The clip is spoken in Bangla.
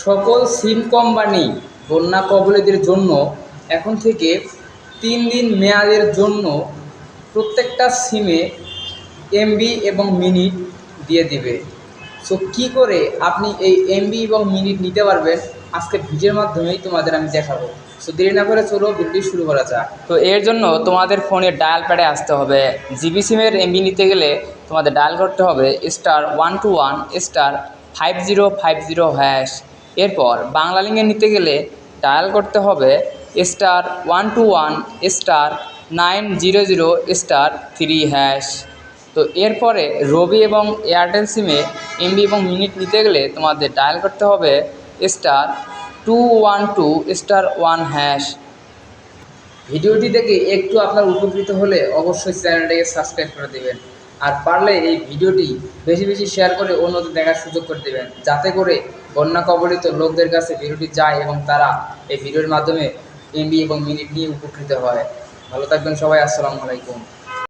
সকল সিম কোম্পানি বন্যা কবলিতদের জন্য এখন থেকে তিন দিন মেয়াদের জন্য প্রত্যেকটা সিমে এমবি এবং মিনিট দিয়ে দিবে। সো কী করে আপনি এই এমবি এবং মিনিট নিতে পারবেন? আজকে ভিডিওর মাধ্যমেই তোমাদের আমি দেখাবো। সো দেরি না করে চলো ভিডিওটি শুরু করা যাক। তো এর জন্য তোমাদের ফোনে ডায়াল প্যাডে আসতে হবে। জিবি সিমের এমবি নিতে গেলে তোমাদের ডায়াল করতে হবে star one two one star five zero five zero hash এরপর বাংলা লিঙ্কে নিতে গেলে ডায়াল করতে হবে star one two one star nine zero zero star three hash. তো এরপরে রবি এবং এয়ারটেল সিমে এমবি এবং মিনিট নিতে গেলে তোমাদের ডায়াল করতে হবে star two one two star one hash. ভিডিওটি দেখে একটু আপনার উপকৃত হলে অবশ্যই চ্যানেলটাকে সাবস্ক্রাইব করে দেবেন। আর পারলে এই ভিডিওটি বেশি বেশি শেয়ার করে অন্যদের দেখার সুযোগ করে দেবেন। যাতে করে বন্যা কবলিত লোকদের কাছে ভিডিওটি যায় এবং তারা এই ভিডিওর মাধ্যমে এমবি এবং মিনিট নিয়ে উপকৃত হয়। ভালো থাকবেন সবাই, আসসালামু আলাইকুম।